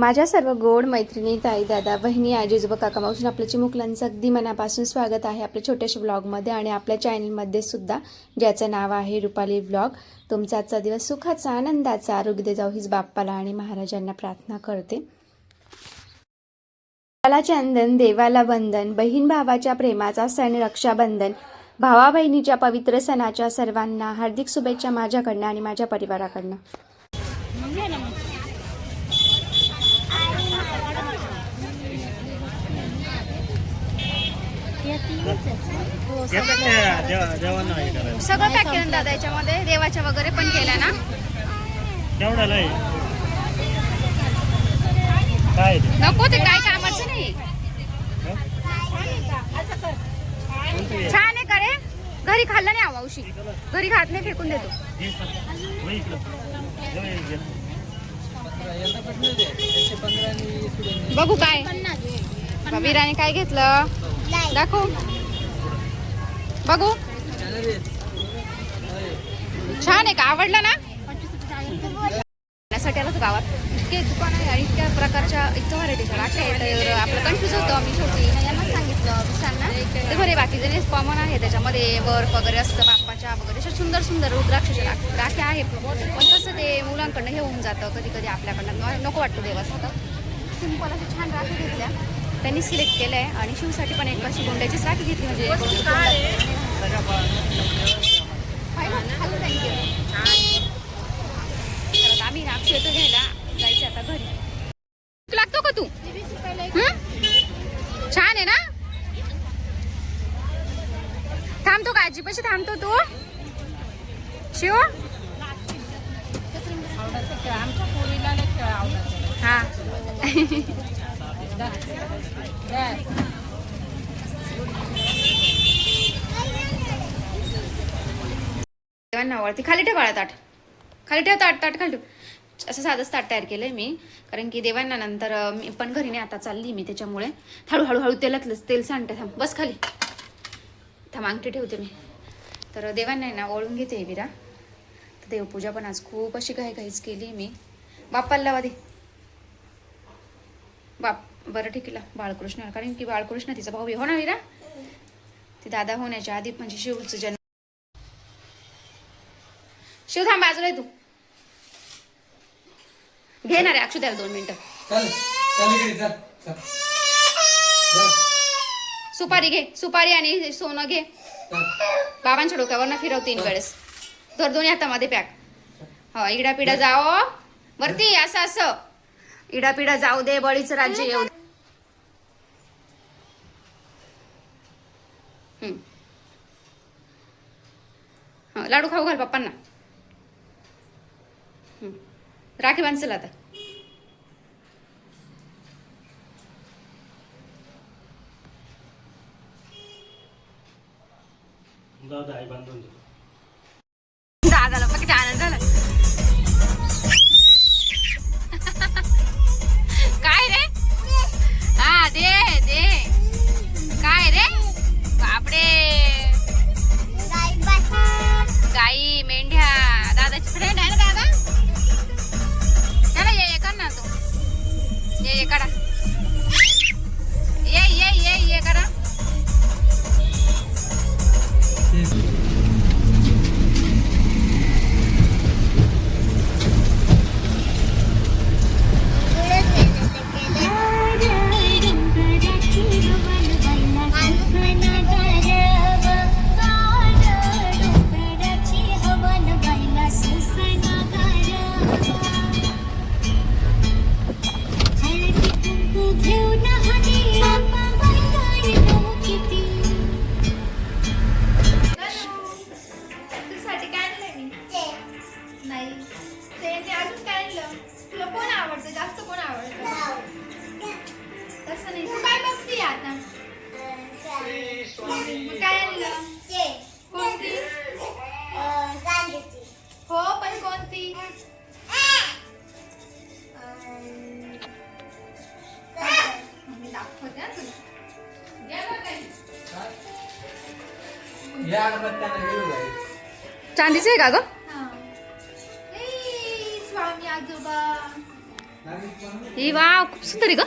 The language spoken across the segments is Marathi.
माझ्या सर्व गोड मैत्रिणी ताई दादा बहिणी आजीजोबा काका मावशी आपल्या चिमुकलांचं अगदी मनापासून स्वागत आहे आपल्या छोट्याशा ब्लॉगमध्ये आणि आपल्या चॅनलमध्ये सुद्धा ज्याचं नाव आहे रुपाली ब्लॉग. तुमचा आजचा दिवस सुखाचा आनंदाचा आरोग्य दे जाऊ हीच बाप्पाला आणि महाराजांना प्रार्थना करते. देवाला चंदन देवाला वंदन बहीण भावाच्या प्रेमाचा सण रक्षाबंधन भावा बहिणीच्या पवित्र सणाच्या सर्वांना हार्दिक शुभेच्छा माझ्याकडनं आणि माझ्या परिवाराकडनं. सगळं पॅक केलं दादा याच्यामध्ये देवाच्या वगैरे पण केल्या ना? केवढ्याला काय? नको ते काय कामाचं नाही? छान आहे का रे? घरी खाल्लं नाही आवावशी घरी खात नाही फेकून देतो. हे. बघू काय. वीराने काय घेतलं? दाखव. बघू. छान आहे का? आवडलं ना? साठी आलो होतो गावात. इतके दुकान आहे आणि इतक्या प्रकारच्या इतक्या व्हरायटीच्या आहेत. तर आपलं कन्फ्युज होतो आम्ही शेवटी. यांना सांगितलं ते बरे बाकी जरी कॉमन आहे. त्याच्यामध्ये वर्क वगैरे असतं बाप्पाच्या वगैरे. अशा सुंदर सुंदर रुद्राक्षाच्या राख- राख्या आहेत. पण कसं ते मुलांकडनं हे होऊन जातं. कधी कधी आपल्याकडनं. नको वाटतं तर सिंपल अशा छान राखी घेतल्या. त्यांनी सिलेक्ट केलं आहे आणि शिवसाठी पण एक अशी गोंड्याचीच राखी घेतली म्हणजे आम्ही अक्षय येतो घ्यायला. जायचं आता घरी. लागतो का तू? छान आहे ना? थांबतो का आजी? पैसे थांबतो तू? शिव? हा. देवांना आवडते. खाली ठेव बाळा ताट. खाली ठेव ताट ताट खाली ठेव. असं साधंच ताट तयार केलंय मी. कारण की देवांना नंतर मी पण घरी नाही आता चालली मी त्याच्यामुळे. हळू हळूहळू तेलातलंच तेल सांडते थांब बस खाली. थांब अंगठी ठेवते मी. तर देवांना आहे ना ओळून घेते विरा. तर देवपूजा पण आज खूप अशी काही काहीच केली मी. बाप्पाला लावा दे. बरं ठीक आहे बाळकृष्ण कारण की बाळकृष्ण तिचा भाऊ हो ना विरा ती दादा होण्याच्या आधी म्हणजे शिवचं जन्म शिव थांब बाजूला तू. घेणार आहे अक्षु द्याल दोन मिनिटं. चल चल इकडे चल चल. चल, सुपारी घे सुपारी आणि सोनं घे. बाबांच्या डोक्यावर ना फिरव तीन वेळेस. तर दोन्ही हातामध्ये पॅक. हो इडा पिडा जाओ. वरती असं असं. इडा पिडा जाऊ दे बळीचं राज्य येऊ दे. हं, लाडू खाऊ घाल पप्पांना. राखी बांधसेल आता. दादा आई बांधून चांदीचं आहे का ग? ही. वा खूप सुंदर आहे ग.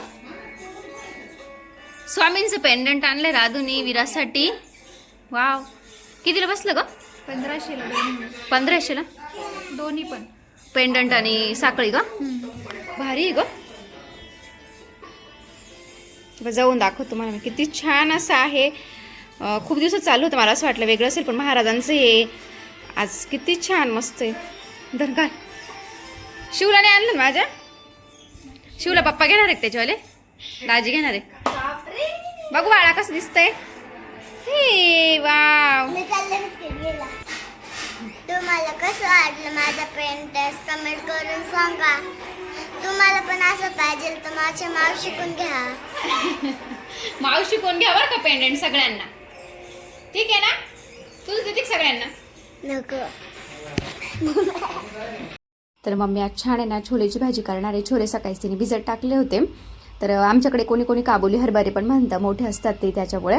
स्वामींचं पेंडंट आणलंय राधुनी विरासाठी वाव. कितीला बसलं ग? पंधराशेला पंधराशेला? दोन्ही पण. पेंडंट आणि साखळी ग? भारी आहे ग. जाऊन दाखवतो तुम्हाला मी. किती छान असं आहे. खूप दिवसात चालू होतं मला असं वाटलं वेगळं असेल पण महाराजांचं हे आज किती छान मस्त आहे. दरगार शिवला नाही आणलं माझ्या? शिवला पप्पा घेणार आहे का त्याच्यावाले? दाजी घेणार आहे बघू बाळा कसं दिसतंय. हे वाव. तुम्हाला कसं वाटलं माझा टेस्ट कमेंट करून सांगा. तुम्हाला पण असं पाहिजे तर माझ्या माव शिकून घ्या. मावशी कोण घ्या बरं का पेंडेंट सगळ्यांना? ठीक आहे ना? तुझं देते सगळ्यांना. नको. तर मम्मी आज छान आहे ना छोलेची भाजी करणार आहे. छोले सकाळीच तिने भिजत टाकले होते. तर आमच्याकडे कोणी कोणी काबुली हरभरे पण म्हणतं मोठे असतात ते त्याच्यामुळे.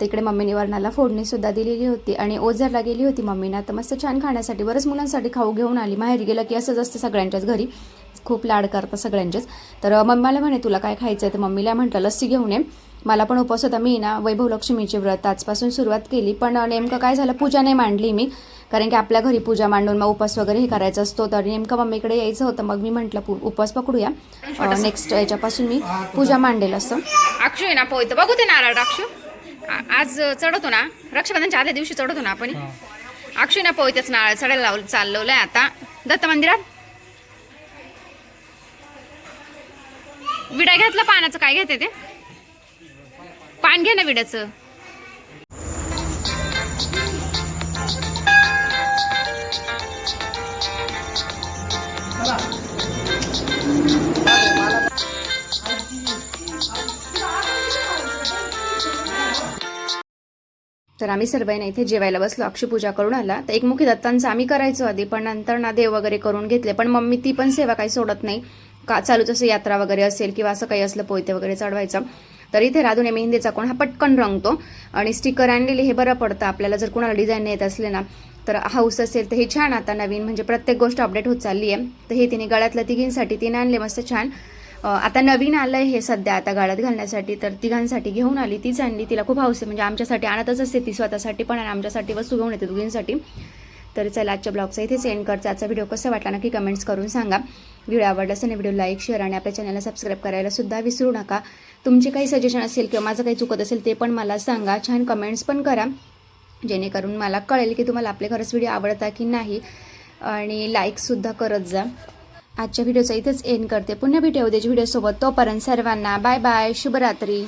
तर इकडे मम्मीने वरणाला फोडणीसुद्धा दिलेली होती आणि ओझरला गेली होती मम्मीना. तर मस्त छान खाण्यासाठी बरंच मुलांसाठी खाऊ घेऊन आली. माहेरी गेलं की असंच असतं सगळ्यांच्याच घरी. खूप लाड करतात सगळ्यांचेच. तर मम्माला म्हणे तुला काय खायचं आहे तर मम्मीला म्हटलं लस्सी घेऊन ये. मला पण उपवास होता. मी ना वैभव लक्ष्मीचे व्रत आजपासून सुरुवात केली पण नेमकं काय झालं पूजा नाही मांडली मी. कारण की आपल्या घरी पूजा मांडून मग उपवास वगैरे हे करायचं असतो. तर नेमकं मम्मीकडे यायचं होतं. मग मी म्हटलं उपवास पकडूया. नेक्स्ट याच्यापासून मी पूजा मांडेल असं. अक्षू आहे ना पोहतं बघू ते नारळ अक्षू. आज चढवतो ना. रक्षाबंधनच्या आदल्या दिवशी चढवतो ना आपण. अक्षू ना पोहतेच नारळ चढायला लावलं चालवलंय आता. दत्त मंदिरात. विडा घेतला पाण्याचं काय घेते ते? पान घे ना विड्याचं. तर आम्ही सर्वांना इथे जेवायला बसलो अक्षपूजा करून आला. तर एकमुखी दत्तांचं आम्ही करायचो आधी पण नंतर ना देव वगैरे करून घेतले. पण मम्मी ती पण सेवा काही सोडत नाही. का चालू जसं यात्रा वगैरे असेल किंवा असं काही असलं पोयते वगैरे चढवायचं तर इथे राधूने मेहंदीचा कोण हा पटकन रंगतो. आणि स्टिकर आणलेले हे बरं पडतं आपल्याला जर कोणाला डिझाईन येत असले ना तर हाऊस असेल तर हे छान आता नवीन म्हणजे प्रत्येक गोष्ट अपडेट होत चालली आहे. तर हे तिने गळ्यातल्या तिघींसाठी तिने आणले मस्त छान. आता नवीन आलंय हे सध्या आता गाळ्यात घालण्यासाठी तर तिघांसाठी घेऊन आली तीच आणली. तिला खूप हाऊस आहे म्हणजे आमच्यासाठी आणतच असते ती स्वतःसाठी पण आणि आमच्यासाठी वस्तू घेऊन येते दोघींसाठी. तर चला आजच्या ब्लॉगचा इथेच एंड करचा आजचा व्हिडिओ कसा वाटला नक्की कमेंट्स करून सांगा. व्हिडिओ आवडला असेल व्हिडिओ लाईक शेअर आणि आपल्या चॅनलला सबस्क्राईब करायला सुद्धा विसरू नका. तुमचे काही सजेशन असेल किंवा माझं काही चुकत असेल ते पण मला सांगा. छान कमेंट्स पण करा. जेणेकरून मला कळेल की तुम्हाला आपले खरंच व्हिडिओ आवडता की नाही. आणि लाईकसुद्धा करत जा. आजच्या व्हिडिओचा इथेच एंड करते. पुन्हा भेटू उद्याच्या व्हिडिओसोबत तोपर्यंत सर्वांना बाय बाय शुभरात्री.